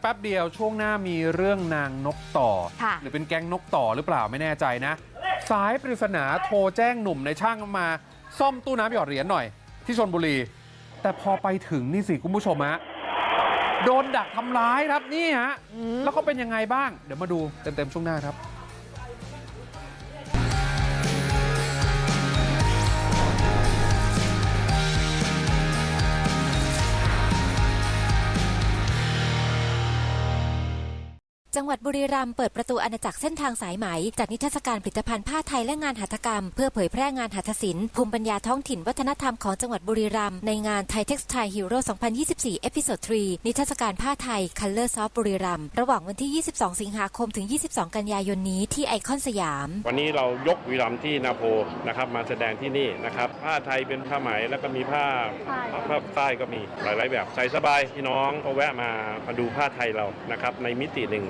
แป๊บเดียวช่วงหน้ามีเรื่องนางนกต่อค่ะหรือเป็นแก๊งนกต่อหรือเปล่าไม่แน่ใจนะ สายปริศนาโทรแจ้งหนุ่มในช่างมา ซ่อมตู้น้ำหยอดเหรียญหน่อย ที่ชนบุรี แต่พอไปถึงนี่สิคุณผู้ชมฮะโดนดักทำร้ายครับนี่ฮะอืมแล้วเขาเป็นยังไงบ้าง เดี๋ยวมาดูเต็มๆช่วงหน้าครับ จังหวัดบุรีรัมย์เปิดประตูอาณาจักรเส้นทางสายไหม จัดนิทรรศการผลิตภัณฑ์ผ้าไทยและงานหัตถกรรม เพื่อเผยแพร่งานหัตถศิลป์ภูมิปัญญาท้องถิ่นวัฒนธรรมของจังหวัดบุรีรัมย์ในงานไทยเท็กซ์ไทฮีโร่2024 เอพิโซด3นิทรรศการผ้าไทย Color Soft บุรีรัมย์ระหว่างวันที่ 22 สิงหาคมถึง 22 กันยายนนี้ที่ไอคอนสยาม วันนี้เรายกวีรัมย์ที่นาโพนะครับมาแสดงที่นี่นะครับผ้าไทยเป็นผ้าไหมแล้วก็มีผ้าผ้าฝ้ก็มีหลายๆแบบใส่สบายพี่น้องก็แวะมามาดูผ้าไทยเรานะครับในมิติหนึ่ง